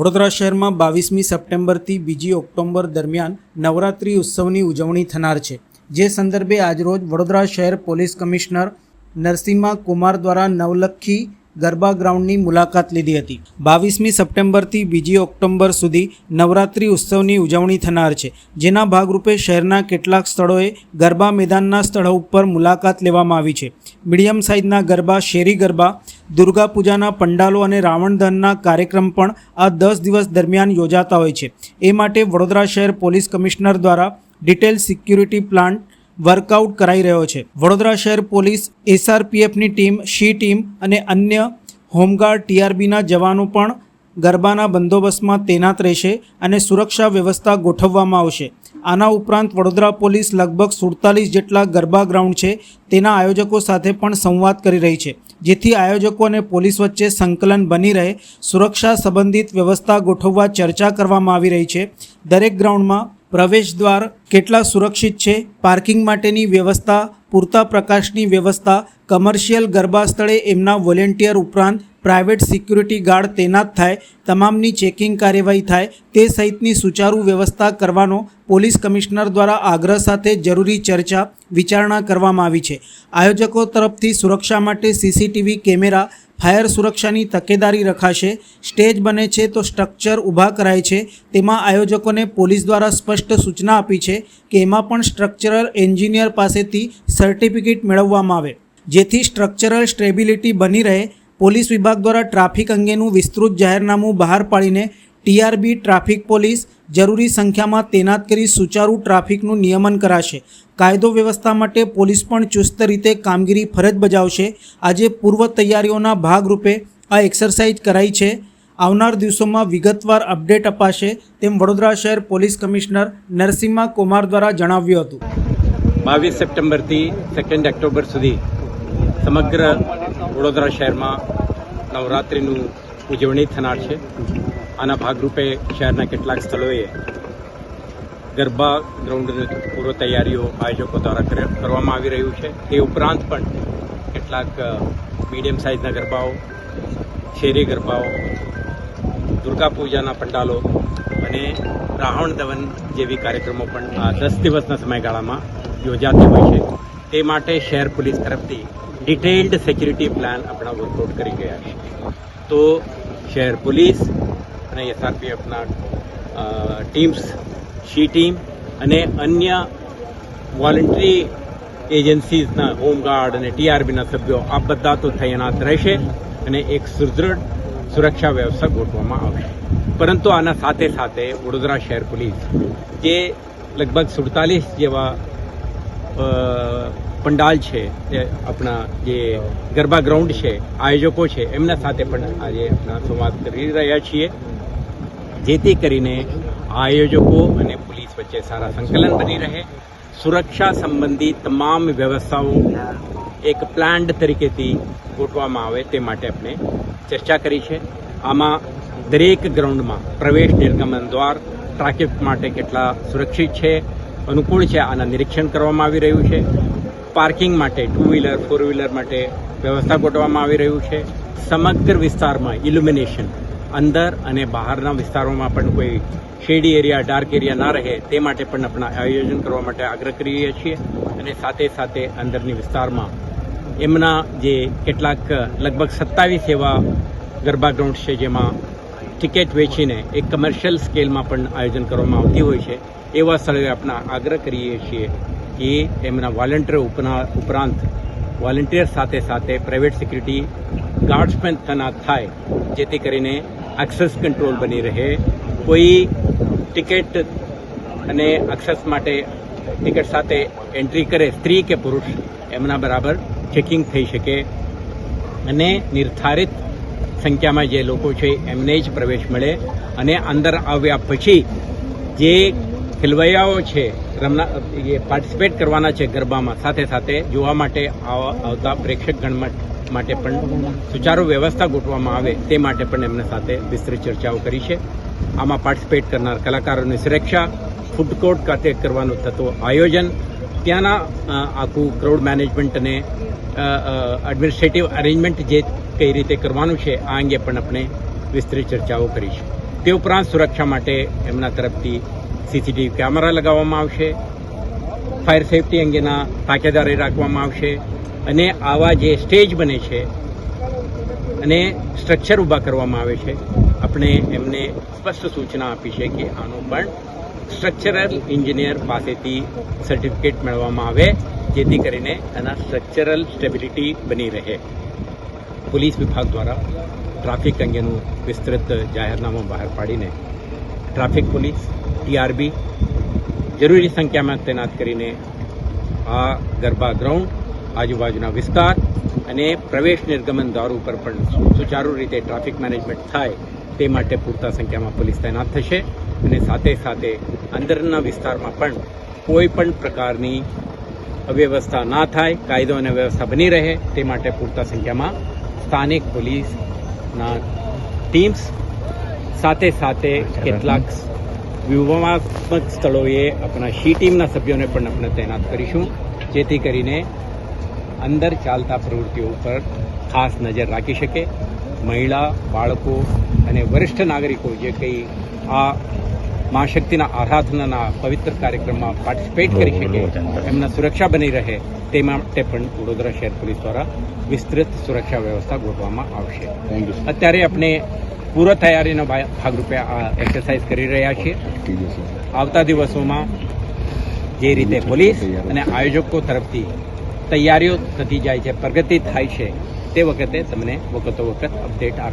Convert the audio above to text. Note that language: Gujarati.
વડોદરા શહેરમાં બાવીસમી સપ્ટેમ્બરથી બીજી ઓક્ટોબર દરમિયાન નવરાત્રિ ઉત્સવની ઉજવણી થનાર છે. જે સંદર્ભે આજરોજ વડોદરા શહેર પોલીસ કમિશનર નરસિંહા કુમાર દ્વારા નવલખી ગરબા ગ્રાઉન્ડની મુલાકાત લીધી હતી. બાવીસમી સપ્ટેમ્બરથી બીજી ઓક્ટોબર સુધી નવરાત્રિ ઉત્સવની ઉજવણી થનાર છે, જેના ભાગરૂપે શહેરના કેટલાક સ્થળોએ ગરબા મેદાનના સ્થળો ઉપર મુલાકાત લેવામાં આવી છે. મીડિયમ સાઇઝના ગરબા, શેરી ગરબા, દુર્ગા પૂજાના પંડાલો અને રાવણ દહનના કાર્યક્રમ પણ આ દસ દિવસ દરમિયાન યોજાતા હોય છે. એ માટે વડોદરા શહેર પોલીસ કમિશનર દ્વારા detail security plan work out કરાઈ રહ્યો છે. વડોદરા શહેર પોલીસ એસઆરપીએફની ટીમ, શી ટીમ અને અન્ય હોમગાર્ડ ટીઆરબીના જવાનો પણ ગરબાના બંદોબસ્તમાં તૈનાત રહેશે અને સુરક્ષા વ્યવસ્થા ગોઠવવામાં આવશે. આના ઉપરાંત વડોદરા પોલીસ લગભગ સુડતાલીસ જેટલા ગરબા ગ્રાઉન્ડ છે. તેના આયોજકો સાથે પણ સંવાદ કરી રહી છે. જેથી આયોજકો અને પોલીસ વચ્ચે સંકલન બની રહે. સુરક્ષા સંબંધિત વ્યવસ્થા ગોઠવવા ચર્ચા કરવામાં આવી રહી છે. દરેક ગ્રાઉન્ડમાં પ્રવેશ દ્વાર કેટલા સુરક્ષિત છે? પાર્કિંગ માટેની વ્યવસ્થા, પૂરતા પ્રકાશની વ્યવસ્થા, કમર્શિયલ ગરબા સ્થળે એમના વોલેન્ટિયર ઉપરાંત પ્રાઇવેટ સિક્યુરિટી ગાર્ડ તૈનાત થાય, તમામની ચેકિંગ કાર્યવાહી થાય, તે સહિતની સુચારુ વ્યવસ્થા કરવાનો પોલીસ કમિશનર દ્વારા આગ્રહ સાથે જરૂરી ચર્ચા વિચારણા કરવામાં આવી છે. આયોજકો તરફથી સુરક્ષા માટે સીસીટીવી કેમેરા, ફાયર સુરક્ષાની તકેદારી રખાશે, સ્ટેજ બને છે તો સ્ટ્રક્ચર ઊભા કરાય છે, તેમાં આયોજકોને પોલીસ દ્વારા સ્પષ્ટ સૂચના આપી છે કે એમાં પણ સ્ટ્રક્ચરલ એન્જિનિયર પાસેથી સર્ટિફિકેટ મેળવવામાં આવે, જેથી સ્ટ્રક્ચરલ સ્ટેબિલિટી બની રહે પોલીસ વિભાગ દ્વારા ટ્રાફિક અંગેનું વિસ્તૃત જાહેરનામું બહાર પાડીને ટીઆરબી ટ્રાફિક પોલીસ જરૂરી સંખ્યામાં તૈનાત કરી સુચારુ ટ્રાફિકનું નિયમન કરાશે. કાયદો વ્યવસ્થા માટે પોલીસ પણ ચુસ્ત રીતે કામગીરી ફરજ બજાવશે. આજે પૂર્વ તૈયારીઓના ભાગરૂપે આ એક્સરસાઇઝ કરાઈ છે. આવનાર દિવસોમાં વિગતવાર અપડેટ અપાશે તેમ વડોદરા શહેર પોલીસ કમિશનર નરસિંહા કુમાર દ્વારા જણાવ્યું હતું. બાવીસ સપ્ટેમ્બરથી સેકન્ડ ઓક્ટોબર સુધી સમગ્ર વડોદરા શહેરમાં નવરાત્રિનું ઉજવણી થનાર છે. આના ભાગરૂપે શહેરના કેટલાક સ્થળોએ ગરબા ગ્રાઉન્ડની પૂર્વ તૈયારીઓ આયોજકો દ્વારા કરવામાં આવી રહ્યું છે. તે ઉપરાંત પણ કેટલાક મીડિયમ સાઇઝના ગરબાઓ, શેરી ગરબાઓ, દુર્ગા પૂજાના પંડાલો અને રાવણ દવન જેવી કાર્યક્રમો પણ આ દસ દિવસના સમયગાળામાં યોજાતી હોય છે. તે માટે શહેર પોલીસ તરફથી ડિટેઇલ્ડ સિક્યુરિટી પ્લાન આપણા વર્કઆઉટ કરી ગયા છે. તો શહેર પોલીસ અને એસઆરપીએફના ટીમ્સ શી ટીમ અને અન્ય વોલન્ટરી એજન્સીઝના હોમગાર્ડ અને ટીઆરબીના સભ્યો, આ બધા તો તૈનાત રહેશે અને એક સુદૃઢ સુરક્ષા વ્યવસ્થા ગોઠવવામાં આવશે. પરંતુ આના સાથે સાથે વડોદરા શહેર પોલીસ, જે લગભગ સુડતાલીસ જેવા પંડાલ છે આપણા જે ગરબા ગ્રાઉન્ડ છે, આયોજકો છે, એમના સાથે પણ આજે આપણા સંવાદ કરી રહ્યા છીએ. જેથી કરીને આયોજકો અને પોલીસ વચ્ચે સારા સંકલન બની રહે. સુરક્ષા સંબંધી તમામ વ્યવસ્થાઓ એક પ્લાન્ડ તરીકેથી ગોઠવામાં આવે તે માટે આપણે ચર્ચા કરી છે. આમાં દરેક ગ્રાઉન્ડમાં પ્રવેશ નિર્ગમન દ્વાર, ટ્રાફિક માટે કેટલા સુરક્ષિત છે અનુકૂળ છે, આના નિરીક્ષણ કરવામાં આવી રહ્યું છે. પાર્કિંગ માટે ટુ વ્હીલર ફોર વ્હીલર માટે વ્યવસ્થા ગોઠવવામાં આવી રહ્યું છે. સમગ્ર વિસ્તારમાં ઇલ્યુમિનેશન અંદર અને બહારના વિસ્તારોમાં પણ કોઈ શેડી એરિયા ડાર્ક એરિયા ના રહે તે માટે પણ આપણા આયોજન કરવા માટે આગ્રહ કરીએ છીએ અને સાથે સાથે અંદરની વિસ્તારમાં એમના જે કેટલાક લગભગ સત્તાવીસ એવા ગરબા ગ્રાઉન્ડ છે, જેમાં ટિકિટ વેચીને એક કમર્શિયલ સ્કેલમાં પણ આયોજન કરવામાં આવતી હોય છે. એવા સ્થળે આપણે આગ્રહ કરીએ છીએ કે એમના વોલેન્ટિયર ઉપરાંત વોલેન્ટિયર સાથે સાથે પ્રાઇવેટ સિક્યુરિટી ગાર્ડ્સ પણ તૈનાત થાય, જેથી કરીને એક્સેસ કંટ્રોલ બની રહે. કોઈ ટિકિટ અને એક્સેસ માટે ટિકિટ સાથે એન્ટ્રી કરે, સ્ત્રી કે પુરુષ, એમના બરાબર ચેકિંગ થઈ શકે અને નિર્ધારિત સંખ્યામાં જે લોકો છે, એમને જ પ્રવેશ મળે અને અંદર આવ્યા પછી જે ખેલવૈયાઓ છે, રમના, એ પાર્ટિસિપેટ કરવાના છે ગરબામાં, સાથે સાથે જોવા માટે આવા- આવતા પ્રેક્ષકગણ માટે પણ સુચારુ વ્યવસ્થા ગોઠવવામાં આવે તે માટે પણ એમને સાથે વિસ્તૃત ચર્ચાઓ કરી છે. આમાં પાર્ટિસિપેટ કરનાર કલાકારોની સુરક્ષા ફૂડ કોર્ટ ખાતે કરવાનું થતું આયોજન ત્યાંના આખું ક્રાઉડ મેનેજમેન્ટ અને એડમિનિસ્ટ્રેટિવ અરેન્જમેન્ટ જે કઈ રીતે કરવાનું છે, આ અંગે પણ આપણે વિસ્તૃત ચર્ચાઓ કરીશું. તે ઉપરાંત સુરક્ષા માટે એમના તરફથી સીસીટીવી કેમેરા લગાવવામાં આવશે. ફાયર સેફટી અંગેના તાકેદારી રાખવામાં આવશે. અને આવા જે સ્ટેજ બને છે, અને સ્ટ્રક્ચર ઊભા કરવામાં આવે છે, આપણે એમને સ્પષ્ટ સૂચના આપી છે કે આનું પણ સ્ટ્રક્ચરલ એન્જિનિયર પાસેથી સર્ટિફિકેટ મેળવવામાં આવે, જેથી કરીને એના સ્ટ્રક્ચરલ સ્ટેબિલિટી બની રહે. પોલીસ વિભાગ દ્વારા ટ્રાફિક અંગેનું વિસ્તૃત જાહેરનામું બહાર પાડીને ટ્રાફિક પોલીસ, ટીઆરબી, જરૂરી સંખ્યામાં તૈનાત કરીને આ ગરબા ગ્રાઉન્ડ, આજુબાજુના વિસ્તાર અને પ્રવેશ નિર્ગમન દ્વાર ઉપર પણ સુચારુ રીતે ટ્રાફિક મેનેજમેન્ટ થાય તે માટે પૂરતા સંખ્યામાં પોલીસ તૈનાત થશે અને સાથે સાથે અંદરના વિસ્તારમાં પણ કોઈ પણ પ્રકારની અવ્યવસ્થા ના થાય કાયદો અને વ્યવસ્થા બની રહે તે માટે પૂરતા સંખ્યામાં સ્થાનિક પોલીસના ટીમ્સ સાથે સાથે કેટલાક વ્યૂહાત્મક સ્થળોએ આપણા શી ટીમના સભ્યોને પણ આપણે તૈનાત કરીશું જેથી કરીને અંદર ચાલતા પ્રવૃત્તિઓ ઉપર ખાસ નજર રાખી શકે. મહિલા બાળકો અને વરિષ્ઠ નાગરિકો જે કંઈ આ મા શક્તિના આરાધનાના પવિત્ર કાર્યક્રમમાં પાર્ટિસિપેટ કરી શકે એમના સુરક્ષા બની રહે તે માટે પણ વડોદરા શહેર પોલીસ દ્વારા વિસ્તૃત સુરક્ષા વ્યવસ્થા ગોઠવવામાં આવશે. અત્યારે આપણે પૂર્વ તૈયારીના ભાગરૂપે આ એક્સરસાઇઝ કરી રહ્યા છીએ. આવતા દિવસોમાં જે રીતે પોલીસ અને આયોજકો તરફથી તૈયારીઓ થતી જાય છે પ્રગતિ થાય છે તે વખતે તમને વખતો વખત અપડેટ આપી